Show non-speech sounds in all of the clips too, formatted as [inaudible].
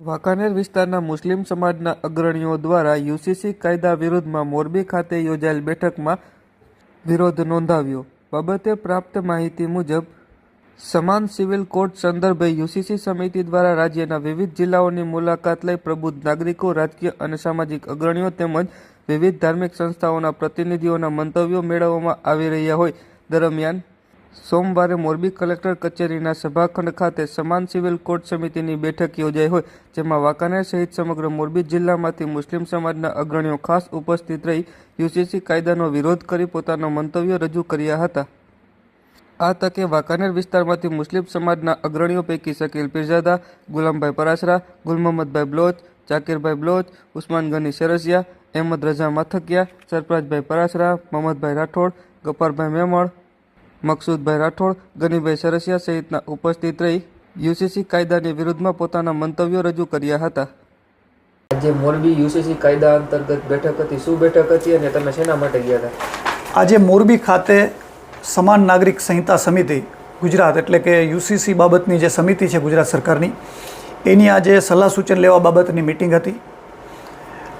વાંકાનેર વિસ્તારના મુસ્લિમ સમાજના અગ્રણીઓ દ્વારા યુસીસી કાયદા વિરુદ્ધમાં મોરબી ખાતે યોજાયેલ બેઠકમાં વિરોધ નોંધાવ્યો. બાબતે પ્રાપ્ત માહિતી મુજબ, સમાન સિવિલ કોડ સંદર્ભે યુસીસી સમિતિ દ્વારા રાજ્યના વિવિધ જિલ્લાઓની મુલાકાત લઈ પ્રબુદ્ધ નાગરિકો, રાજકીય અને સામાજિક અગ્રણીઓ તેમજ વિવિધ ધાર્મિક સંસ્થાઓના પ્રતિનિધિઓના મંતવ્યો મેળવવામાં આવી રહ્યા હોય. દરમિયાન સોમવારે મોરબી કલેક્ટર કચેરીના સભાખંડ ખાતે સમાન સિવિલ કોર્ટ સમિતિની બેઠક યોજાઈ હોય, જેમાં વાંકાનેર સહિત સમગ્ર મોરબી જિલ્લામાંથી મુસ્લિમ સમાજના અગ્રણીઓ ખાસ ઉપસ્થિત રહી યુસીસી કાયદાનો વિરોધ કરી પોતાના મંતવ્યો રજૂ કર્યા હતા. આ તકે વાંકાનેર વિસ્તારમાંથી મુસ્લિમ સમાજના અગ્રણીઓ પૈકી શકીલ પીરઝાદા, ગુલામભાઈ પરાસરા ગુલ મોહમ્મદભાઈ બ્લોચ, જાકીરભાઈ બ્લોચ, ઉસ્માન ગની સરસિયા અહેમદ રઝા માથકિયા, સરફરાજભાઈ પરાસરા મોહમ્મદભાઈ રાઠોડ, ગફારભાઈ મેમણ મકસૂદભાઈ રાઠોડ ગનીભાઈ સરસિયા સહિતના ઉપસ્થિત રહી યુસીસી કાયદાની વિરુદ્ધમાં પોતાના મંતવ્યો રજૂ કર્યા હતા. આજે મોરબી યુસીસી કાયદા અંતર્ગત બેઠક હતી. શું બેઠક હતી અને તમે શેના માટે ગયા હતા? આજે મોરબી ખાતે સમાન નાગરિક સંહિતા સમિતિ ગુજરાત એટલે કે યુસીસી બાબતની જે સમિતિ છે ગુજરાત સરકારની એની આજે સલાહ સૂચન લેવા બાબતની મિટિંગ હતી.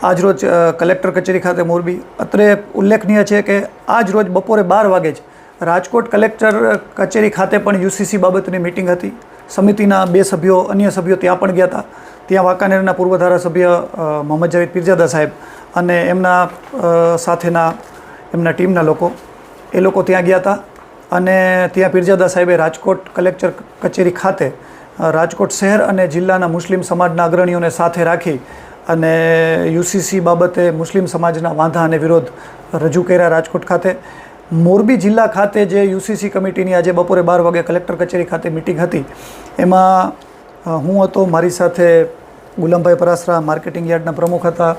આજરોજ કલેક્ટર કચેરી ખાતે મોરબી. અત્રે ઉલ્લેખનીય છે કે આજ રોજ બપોરે બાર વાગે જ રાજકોટ કલેક્ટર કચેરી ખાતે પણ યુસીસી બાબતની મિટિંગ હતી. સમિતિના બે સભ્યો, અન્ય સભ્યો ત્યાં પણ ગયા હતા. ત્યાં વાંકાનેરના પૂર્વ ધારાસભ્ય મોહમ્મદ જાવેદ પીરજાદા સાહેબ અને એમના સાથેના એમના ટીમના લોકો, એ લોકો ત્યાં ગયા હતા. અને ત્યાં પીરજાદા સાહેબે રાજકોટ કલેક્ટર કચેરી ખાતે રાજકોટ શહેર અને જિલ્લાના મુસ્લિમ સમાજના અગ્રણીઓને સાથે રાખી અને યુસીસી બાબતે મુસ્લિમ સમાજના વાંધા અને વિરોધ રજૂ કર્યા રાજકોટ ખાતે. મોરબી જિલ્લા ખાતે જે યુસીસી કમિટીની આજે બપોરે બાર વાગે કલેક્ટર કચેરી ખાતે મિટિંગ હતી, એમાં હું હતો, મારી સાથે ગુલામભાઈ પરાસરા, માર્કેટિંગ યાર્ડના પ્રમુખ હતા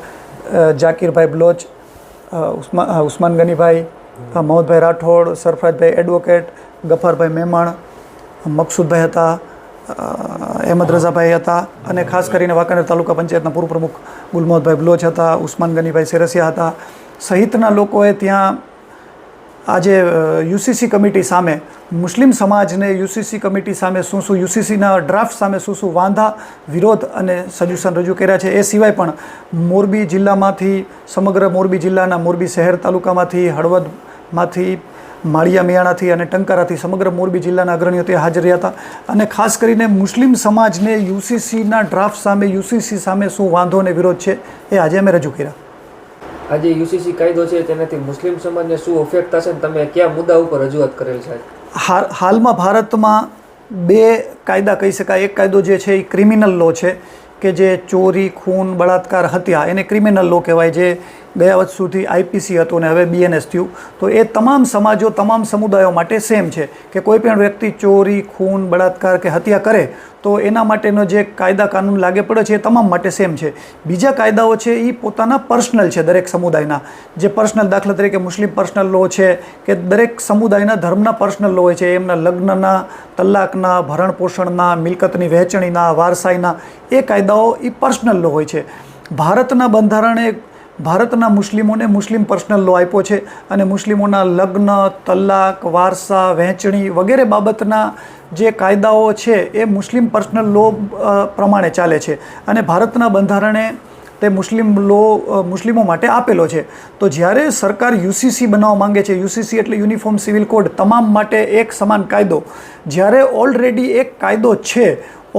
જાકીરભાઈ બ્લોચ ઉસ્માન ઉસ્મા ઉસ્માન ગનીભાઈ મોહમ્મદભાઈ રાઠોડ, સરફરાજભાઈ એડવોકેટ, ગફારભાઈ મેમણ મકસુદભાઈ હતા અહેમદ રઝાભાઈ હતા અને ખાસ કરીને વાંકાનેર તાલુકા પંચાયતના પૂર્વ પ્રમુખ ગુલમોહદભાઈ બ્લોચ હતા, ઉસ્માન ગનીભાઈ સેરસિયા હતા. સહિતના લોકોએ ત્યાં આજે યુસીસી કમિટી સામે, મુસ્લિમ સમાજને યુસીસી કમિટી સામે શું શું યુસીસીના ડ્રાફ્ટ સામે શું શું વાંધા, વિરોધ અને સજેશન રજૂ કર્યા છે. એ સિવાય પણ મોરબી જિલ્લામાંથી, સમગ્ર મોરબી જિલ્લાના મોરબી શહેર તાલુકામાંથી, હળવદમાંથી, માળિયા મિયાણાથી અને ટંકારાથી સમગ્ર મોરબી જિલ્લાના અગ્રણીઓ ત્યાં હાજર રહ્યા હતા. અને ખાસ કરીને મુસ્લિમ સમાજને યુસીસીના ડ્રાફ્ટ સામે યુસીસી સામે શું વાંધો અને વિરોધ છે, એ આજે અમે રજૂ કર્યા. આજે યુસીસી કાયદો છે, તેનાથી મુસ્લિમ સમાજને શું ઇફેક્ટ થશે ને તમે કયા મુદ્દા ઉપર રજૂઆત કરેલ છે? હાલ, હાલમાં ભારતમાં બે કાયદા કહી શકાય. એક કાયદો જે છે, એ ક્રિમિનલ લો છે, કે જે ચોરી, ખૂન, બળાત્કાર, હત્યા, એને ક્રિમિનલ લો કહેવાય, જે ગયા વર્ષ સુધી આઈપીસી હતું અને હવે બીએનએસ થયું. તો એ તમામ સમાજો, તમામ સમુદાયો માટે સેમ છે કે કોઈ પણ વ્યક્તિ ચોરી, ખૂન, બળાત્કાર કે હત્યા કરે, તો એના માટેનો જે કાયદા કાનૂન લાગે પડે છે એ તમામ માટે સેમ છે. બીજા કાયદાઓ છે એ પોતાના પર્સનલ છે દરેક સમુદાયના. જે પર્સનલ દાખલા તરીકે મુસ્લિમ પર્સનલ લો છે કે દરેક સમુદાયના ધર્મના પર્સનલ લો હોય છે. એમના લગ્નના, તલાકના, ભરણ પોષણના, મિલકતની વહેંચણીના, વારસાઈના, એ કાયદાઓ એ પર્સનલ લો હોય છે. ભારતના બંધારણે ભારતના મુસ્લિમોને મુસ્લિમ પર્સનલ લો આપ્યો છે અને મુસ્લિમોના લગ્ન, તલાક, વારસા, વહેંચણી વગેરે બાબતના જે કાયદાઓ છે એ મુસ્લિમ પર્સનલ લો પ્રમાણે ચાલે છે. અને ભારતના બંધારણે તે મુસ્લિમ લો મુસ્લિમો માટે આપેલો છે. તો જ્યારે સરકાર યુસીસી બનાવવા માંગે છે, યુસીસી એટલે યુનિફોર્મ સિવિલ કોડ, તમામ માટે એક સમાન કાયદો. જ્યારે ઓલરેડી એક કાયદો છે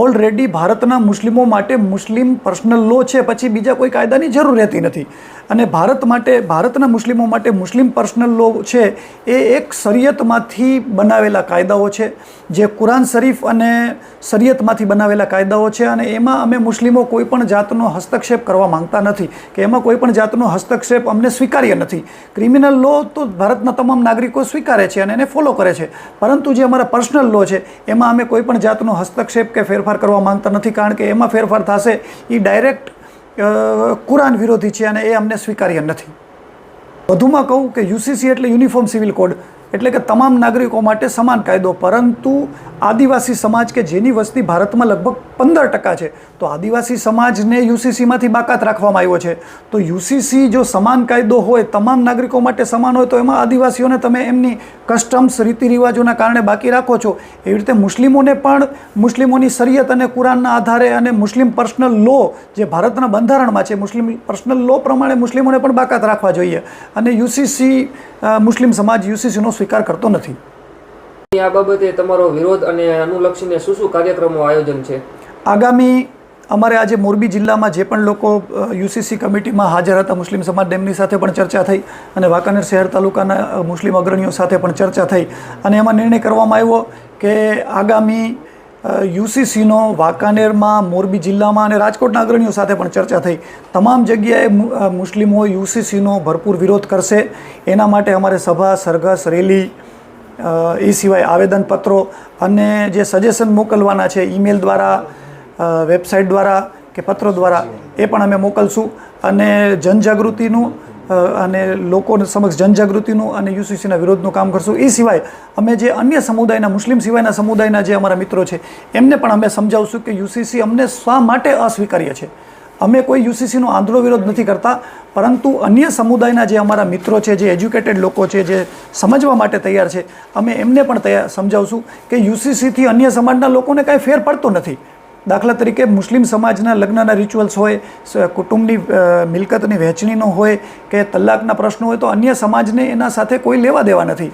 ઓલરેડી ભારતના મુસ્લિમો માટે મુસ્લિમ પર્સનલ લો છે. પછી બીજા કોઈ કાયદાની જરૂર રહેતી નથી. અને ભારત માટે, ભારતના મુસ્લિમો માટે મુસ્લિમ પર્સનલ લો છે, એ એક શરિયતમાંથી બનાવેલા કાયદાઓ છે. જે કુરાન શરીફ અને શરિયતમાંથી બનાવેલા કાયદાઓ છે અને એમાં અમે મુસ્લિમો કોઈપણ જાતનો હસ્તક્ષેપ કરવા માંગતા નથી કે એમાં કોઈપણ જાતનો હસ્તક્ષેપ અમને સ્વીકાર્ય નથી. ક્રિમિનલ લો તો ભારતના તમામ નાગરિકો સ્વીકારે છે અને એને ફોલો કરે છે. પરંતુ જે અમારા પર્સનલ લો છે, એમાં અમે કોઈપણ જાતનો હસ્તક્ષેપ કે ફેરફાર કરવા માંગતા નથી. કારણ કે એમાં ફેરફાર થશે એ ડાયરેક્ટ કુરાન વિરોધી છે અને એ અમને સ્વીકાર્ય નથી. વધુમાં કહું કે યુસીસી એટલે યુનિફોર્મ સિવિલ કોડ. એટલે કે તમામ નાગરિકો માટે સમાન કાયદો. પરંતુ આદિવાસી સમાજ કે જેની વસ્તી ભારતમાં લગભગ પંદર ટકા છે, તો આદિવાસી સમાજને યુસીસીમાંથી બાકાત રાખવામાં આવ્યો છે. તો યુસીસી જો સમાન કાયદો હોય, તમામ નાગરિકો માટે સમાન હોય, તો એમાં આદિવાસીઓને તમે એમની કસ્ટમ્સ રીતિ રિવાજોના કારણે બાકી રાખો છો. એવી રીતે મુસ્લિમોને પણ મુસ્લિમોની શરીયત અને કુરાનના આધારે અને મુસ્લિમ પર્સનલ લો જે ભારતના બંધારણમાં છે, મુસ્લિમ પર્સનલ લો પ્રમાણે મુસ્લિમોને પણ બાકાત રાખવા જોઈએ. અને યુસીસી મુસ્લિમ સમાજ યુસીસીનો સ્વીકાર કરતો નથી. આ બાબતે તમારો વિરોધ અને અનુલક્ષીને શું શું કાર્યક્રમો આયોજન છે? આગામી અમારે આજે મોરબી જિલ્લામાં જે પણ લોકો યુસીસી કમિટીમાં હાજર હતા મુસ્લિમ સમાજ એમની સાથે પણ ચર્ચા થઈ અને વાંકાનેર શહેર તાલુકાના મુસ્લિમ અગ્રણીઓ સાથે પણ ચર્ચા થઈ. અને એમાં નિર્ણય કરવામાં આવ્યો કે આગામી યુસીસીનો, વાંકાનેરમાં, મોરબી જિલ્લામાં અને રાજકોટના અગ્રણીઓ સાથે પણ ચર્ચા થઈ. તમામ જગ્યાએ મુસ્લિમો યુસીસીનો ભરપૂર વિરોધ કરશે. એના માટે અમારે સભા, સરઘસ, રેલી એ સિવાય આવેદનપત્રો અને જે સજેશન મોકલવાના છે, ઈમેલ દ્વારા વેબસાઇટ દ્વારા કે પત્રો દ્વારા, એ પણ અમે મોકલશું. અને જનજાગૃતિનું અને લોકોને સમક્ષ જનજાગૃતિનું અને યુસીસીના વિરોધનું કામ કરશું. એ સિવાય અમે જે અન્ય સમુદાયના, મુસ્લિમ સિવાયના સમુદાયના જે અમારા મિત્રો છે, એમને પણ અમે સમજાવશું કે યુસીસી અમને શા માટે અસ્વીકાર્ય છે. અમે કોઈ યુસીસીનો આંધળો વિરોધ નથી કરતા, પરંતુ અન્ય સમુદાયના જે અમારા મિત્રો છે, જે એજ્યુકેટેડ લોકો છે, જે સમજવા માટે તૈયાર છે, અમે એમને પણ તૈયાર સમજાવશું કે યુસીસીથી અન્ય સમાજના લોકોને કાંઈ ફેર પડતો નથી. દાખલા તરીકે મુસ્લિમ સમાજના લગ્નના રિચ્યુઅલ્સ હોય કુટુંબની મિલકતની વહેંચણીનો હોય કે તલાકના પ્રશ્નો હોય તો અન્ય સમાજને એના સાથે કોઈ લેવા દેવા નથી.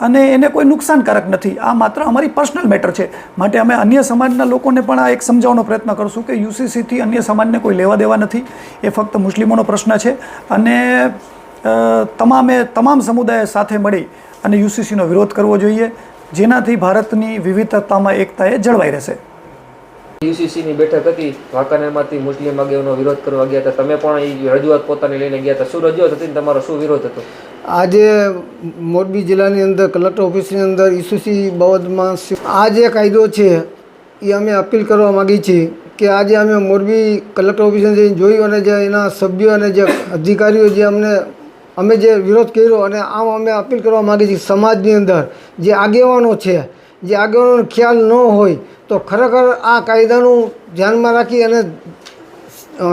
અને એને કોઈ નુકસાનકારક નથી. આ માત્ર અમારી પર્સનલ મેટર છે. માટે અમે અન્ય સમાજના લોકોને પણ આ એક સમજાવવાનો પ્રયત્ન કરશું કે યુસીસીથી અન્ય સમાજને કોઈ લેવા દેવા નથી. એ ફક્ત મુસ્લિમોનો પ્રશ્ન છે. અને તમામે, તમામ સમુદાય સાથે મળી અને યુસીસીનો વિરોધ કરવો જોઈએ. જેનાથી ભારતની વિવિધતામાં એકતા એ જળવાઈ રહેશે. યુસીસીની બેઠક હતી, વાંકાનેરમાંથી મુસ્લિમ આગેવાનો વિરોધ કરવા ગયા હતા. તમે પણ એ રજૂઆત પોતાની લઈને ગયા હતા. શું રજૂઆત હતી તમારો શું વિરોધ હતો? આજે મોરબી જિલ્લાની અંદર, કલેક્ટર ઓફિસની અંદર ઈસુસી બાબતમાં આ જે કાયદો છે એ અમે અપીલ કરવા માગીએ છીએ કે આજે અમે મોરબી કલેક્ટર ઓફિસે જઈને જોયું અને જે એના સભ્યો અને જે અધિકારીઓ જે અમને, અમે જે વિરોધ કર્યો અને આમ અમે અપીલ કરવા માગીએ છીએ સમાજની અંદર જે આગેવાનો છે, જે આગેવાનો ખ્યાલ ન હોય તો ખરેખર આ કાયદાનું ધ્યાનમાં રાખી અને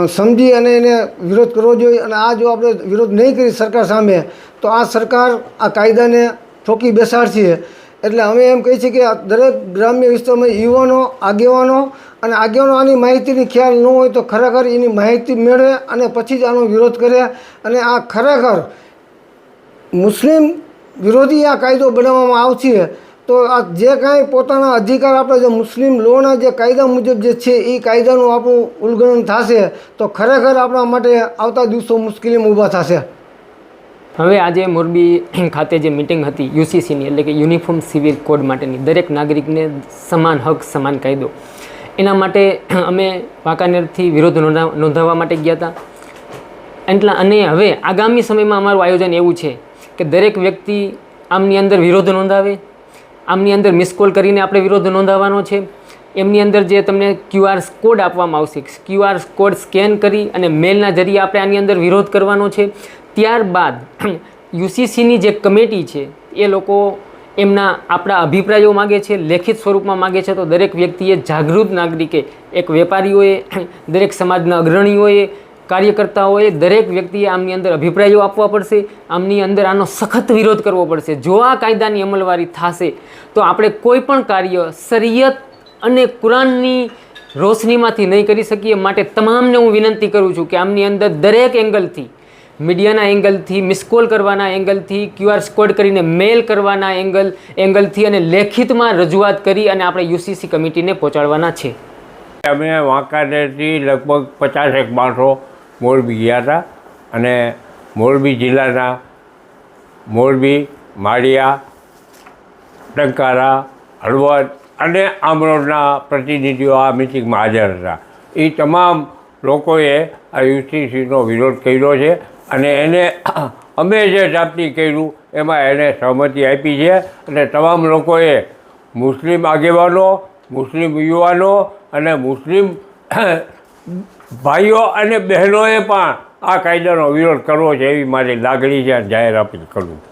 સમજી અને એને વિરોધ કરવો જોઈએ અને આ જો આપણે વિરોધ નહીં કરી સરકાર સામે, તો આ સરકાર આ કાયદાને ઠોકી બેસાડશે. એટલે અમે એમ કહીએ છીએ કે દરેક ગ્રામ્ય વિસ્તારમાં યુવાનો, આગેવાનો અને આગેવાનો આની માહિતીની ખ્યાલ ન હોય તો ખરેખર એની માહિતી મેળવે અને પછી જ આનો વિરોધ કરે. અને આ ખરેખર મુસ્લિમ વિરોધી આ કાયદો બનાવવામાં આવશે. તો આ જે કાંઈ પોતાના અધિકાર આપણે જે મુસ્લિમ લોના જે કાયદા મુજબ જે છે એ કાયદાનું આપણું ઉલ્લંઘન થશે, તો ખરેખર આપણા માટે આવતા દિવસો મુશ્કેલીમાં ઊભા થશે. હવે આજે મોરબી ખાતે જે મિટિંગ હતી, યુસીસીની, એટલે કે યુનિફોર્મ સિવિલ કોડ માટેની, દરેક નાગરિકને સમાન હક, સમાન કાયદો. એના માટે અમે વાંકાનેરથી વિરોધ નોંધા, નોંધાવવા માટે ગયા હતા. એટલા, અને હવે આગામી સમયમાં અમારું આયોજન એવું છે કે દરેક વ્યક્તિ આમની અંદર વિરોધ નોંધાવે આમની અંદર મિસ કોલ કરીને આપણે વિરોધ નોંધાવવાનો છે. એમની અંદર જે તમને ક્યુઆર કોડ આપવામાં આવશે ક્યુઆર કોડ સ્કેન કરી અને મેલના જરીએ આપણે આની અંદર વિરોધ કરવાનો છે. ત્યારબાદ [clears throat] યુસીસીની જે કમિટી છે, એ લોકો એમના આપણા અભિપ્રાયો માગે છે, લેખિત સ્વરૂપમાં માગે છે. તો દરેક વ્યક્તિએ જાગૃત નાગરિકે, એક વેપારીઓએ, [clears throat] દરેક સમાજના અગ્રણીઓએ કાર્યકર્તાઓએ દરેક વ્યક્તિએ આમની અંદર અભિપ્રાયો આપવા પડશે, આમની અંદર આનો સખત વિરોધ કરવો પડશે. જો આ કાયદાની અમલવારી થશે, તો આપણે કોઈ પણ કાર્ય શરિયત અને કુરાનની રોશનીમાંથી નહીં કરી શકીએ. માટે તમામને હું વિનંતી કરું છું કે આમની અંદર દરેક એંગલથી, મીડિયાના એંગલથી મિસકોલ કરવાના એંગલથી ક્યુઆર સ્કોડ કરીને મેલ કરવાના એંગલ, એંગલથી અને લેખિતમાં રજૂઆત કરી અને આપણે યુસીસી કમિટીને પહોંચાડવાના છે. અમે વાંકાનેરથી લગભગ પચાસેક માણસો મોરબી ગયા હતા અને મોરબી જિલ્લાના મોરબી, માળિયા, ટંકારા, હળવદ અને આમરોડના પ્રતિનિધિઓ આ મિટિંગમાં હાજર હતા. એ તમામ લોકોએ આ યુસીસીનો વિરોધ કર્યો છે અને એને અમે જે જાપતી કર્યું એમાં એને સહમતિ આપી છે અને તમામ લોકોએ મુસ્લિમ આગેવાનો, મુસ્લિમ યુવાનો અને મુસ્લિમ ભાઈઓ અને બહેનોએ પણ આ કાયદાનો વિરોધ કરવો છે એવી મારી લાગણી છે જાહેર અપીલ કરું છું.